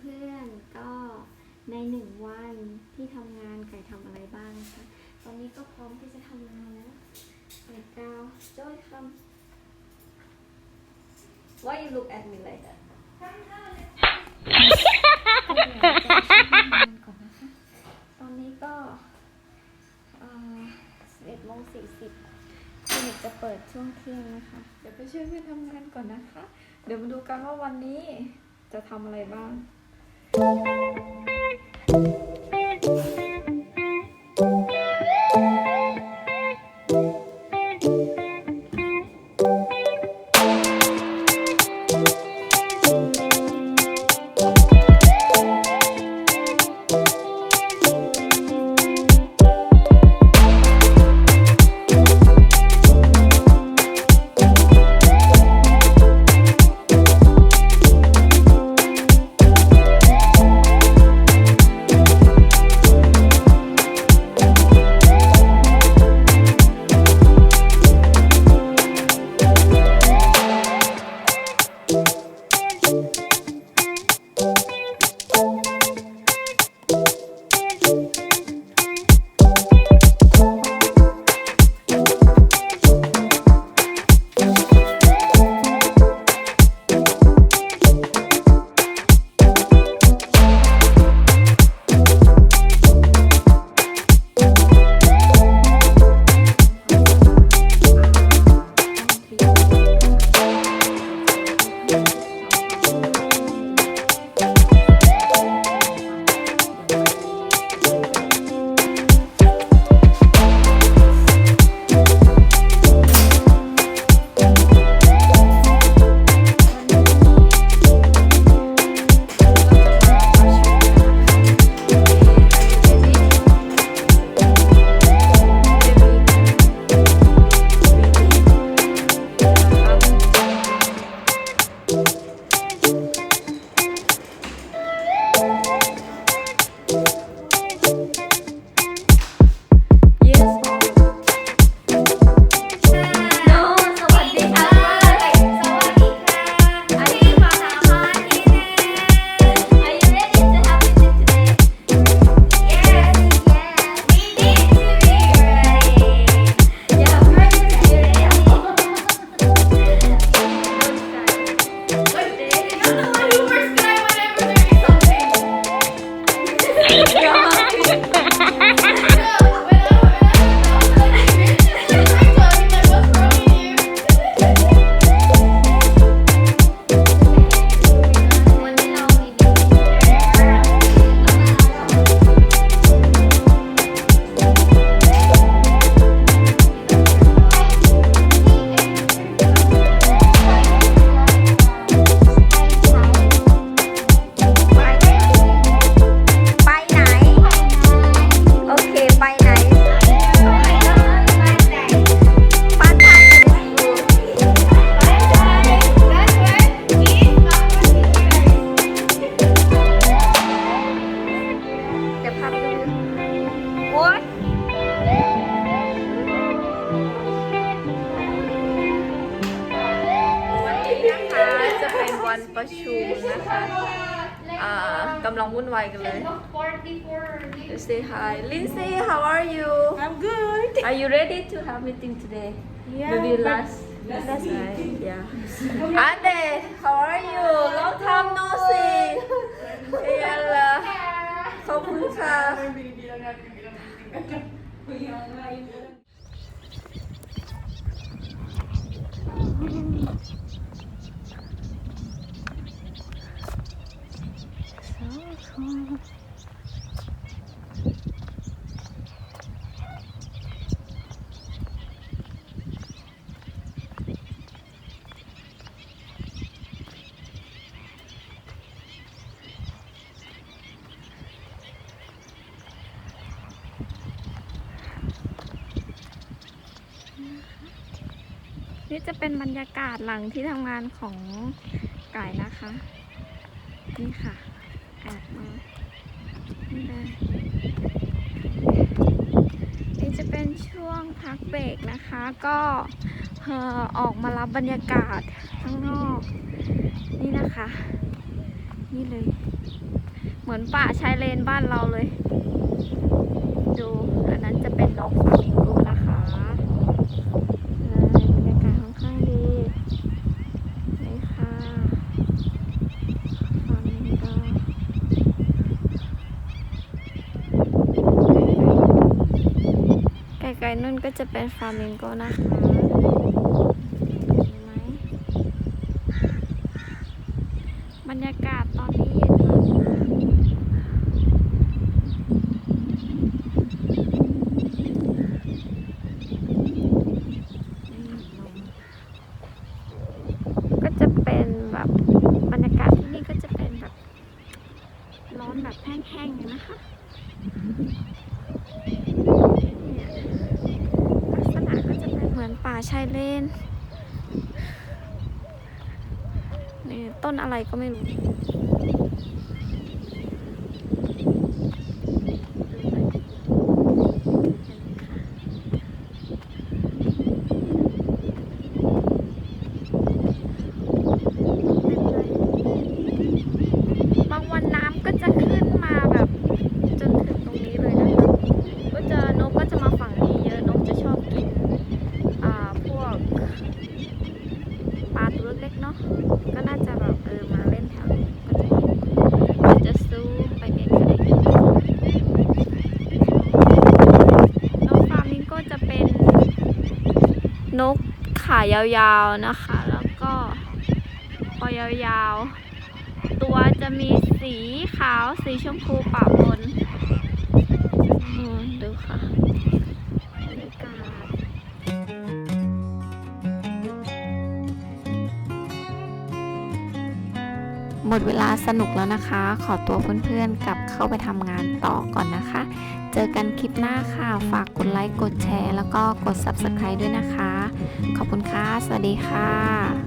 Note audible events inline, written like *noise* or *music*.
เพื่อนๆ ก็ในหนึ่งวันที่ทำงานไก่ทำอะไรบ้างนะคะ ตอนนี้ก็พร้อมที่จะทำงานแล้วไก่กาวจ้อยคำ Why you look at me like that เดี๋ยวจะทำงานก่อนนะคะตอนนี้ก็11โมง40คลินิกจะเปิดช่วงเที่ยงนะคะ เดี๋ยวไปช่วยเพื่อนทำงานก่อนนะคะ เดี๋ยวมาดูกันว่าวันนี้ จะทำอะไรบ้าง วันประชุมนะคะ อ่ากำลังวุ่นวายกันเลย Let's say hi Lindsay how are you I'm good. Are you ready to have meeting today Yeah, Maybe but- last last night yeah Ande how are you long time no see เอยนละขอบคุณค่ะ *laughs* *laughs* นี่จะเป็นบรรยากาศหลังที่ทำงานของไก่นะคะ นี่ค่ะแอบมานี่เลยนี่จะเป็นช่วงพักเบรกนะคะ ก็เอ่อออกมารับบรรยากาศข้างนอก นี่นะคะ นี่เลย เหมือนป่าชายเลนบ้านเราเลย ดูอันนั้นจะเป็นนกฟลามิงโกนะคะเลยบรรยากาศค่อนข้างดีนี่ค่ะฟลามิงโกไก ลๆนู่นก็จะเป็นฟลามิงโกนะคะเห็นไหมบรรยากาศตอนนี้เย็นมากก็จะเป็นแบบบรรยากาศที่นี่ก็จะเป็นแบบร้อนแบบแห้งๆเลยนะคะเนี่ยลักษณะก็จะเป็นเหมือนป่าชายเลนนี่ต้นอะไรก็ไม่รู้บางวันน้ำก็จะขึ้นมาแบบจนถึงตรงนี้เลยนะคะ ก็จะนกก็จะมาฝั่งนี้เยอะนกจะชอบกิน อ่าพวกปลาตัว เนาะก็น่าจะแบบเออมาเล่นแถวนี้ก็จะเห็นจะซูมไปไกลๆนกฟลามิงโก็จะเป็นนกขายาวๆนะคะ แล้วก็คอยาวๆ ตัวจะมีสีขาวสีชมพูปะปนดูค่ะบรรยากาศ หมดเวลาสนุกแล้วนะคะ ขอตัวเพื่อนๆกลับเข้าไปทำงานต่อก่อนนะคะ เจอกันคลิปหน้าค่ะ ฝากกดไลค์ กดแชร์ แล้วก็กด Subscribe ด้วยนะคะ ขอบคุณค่ะ สวัสดีค่ะ